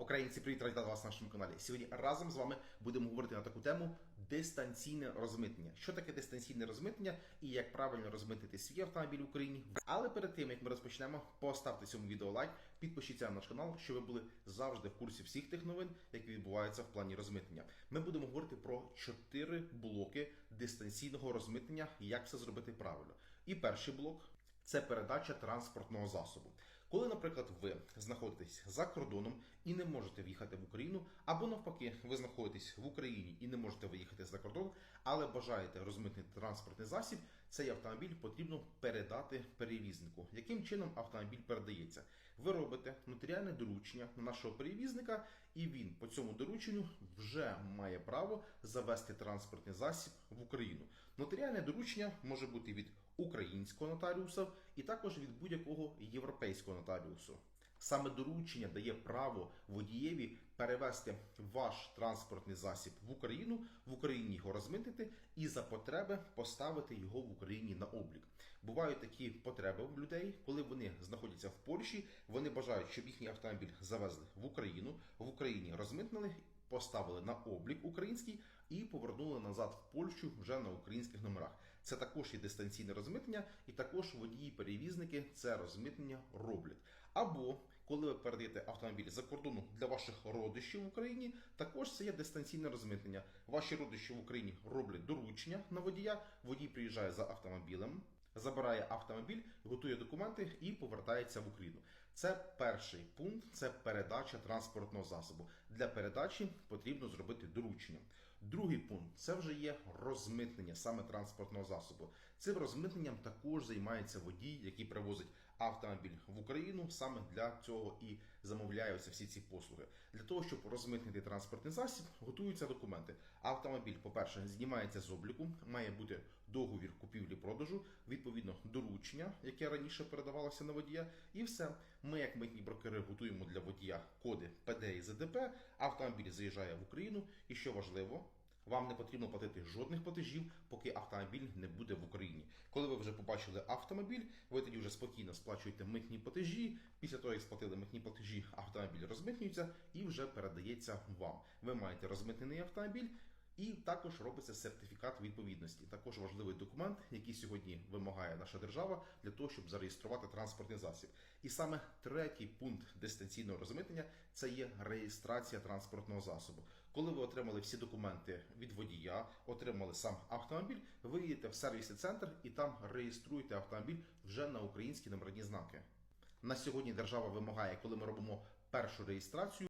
Українці, привіт, раді вас на нашому каналі. Сьогодні разом з вами будемо говорити на таку тему дистанційне розмитнення. Що таке дистанційне розмитнення і як правильно розмитити свій автомобіль в Україні. Але перед тим як ми розпочнемо, поставте цьому відео лайк, підпишіться на наш канал, щоб ви були завжди в курсі всіх тих новин, які відбуваються в плані розмитнення. Ми будемо говорити про чотири блоки дистанційного розмитнення, як все зробити правильно. І перший блок це передача транспортного засобу. Коли, наприклад, ви знаходитесь за кордоном і не можете в'їхати в Україну, або навпаки, ви знаходитесь в Україні і не можете виїхати за кордон, але бажаєте розмитнити транспортний засіб, цей автомобіль потрібно передати перевізнику. Яким чином автомобіль передається? Ви робите нотаріальне доручення на нашого перевізника, і він по цьому дорученню вже має право завести транспортний засіб в Україну. Нотаріальне доручення може бути від українського нотаріуса і також від будь-якого європейського нотаріусу. Саме доручення дає право водієві перевести ваш транспортний засіб в Україну, в Україні його розмитити і за потреби поставити його в Україні на облік. Бувають такі потреби в людей, коли вони знаходяться в Польщі, вони бажають, щоб їхній автомобіль завезли в Україну, в Україні розмитнили. Поставили на облік український і повернули назад в Польщу вже на українських номерах. Це також є дистанційне розмитнення, і також водії-перевізники це розмитнення роблять. Або коли ви передаєте автомобіль за кордону для ваших родичів в Україні, також це є дистанційне розмитнення. Ваші родичі в Україні роблять доручення на водія. Водій приїжджає за автомобілем, забирає автомобіль, готує документи і повертається в Україну. Це перший пункт це передача транспортного засобу. Для передачі потрібно зробити доручення. Другий пункт це вже є розмитнення саме транспортного засобу. Цим розмитненням також займається водій, який привозить автомобіль в Україну. Саме для цього і замовляються всі ці послуги. Для того, щоб розмитнити транспортний засіб, готуються документи. Автомобіль, по-перше, знімається з обліку, має бути договір купівлі-продажу, відповідно доручення, яке раніше передавалося на водія, і все. Ми, як митні брокери, готуємо для водія коди ПД і ЗДП. Автомобіль заїжджає в Україну, і що важливо. Вам не потрібно платити жодних платежів, поки автомобіль не буде в Україні. Коли ви вже побачили автомобіль, ви тоді вже спокійно сплачуєте митні платежі. Після того, як сплатили митні платежі, автомобіль розмитнюється і вже передається вам. Ви маєте розмитнений автомобіль. І також робиться сертифікат відповідності. Також важливий документ, який сьогодні вимагає наша держава для того, щоб зареєструвати транспортний засіб. І саме третій пункт дистанційного розмитнення це є реєстрація транспортного засобу. Коли ви отримали всі документи від водія, отримали сам автомобіль, ви їдете в сервісний центр і там реєструєте автомобіль вже на українські номерні знаки. На сьогодні держава вимагає, коли ми робимо першу реєстрацію.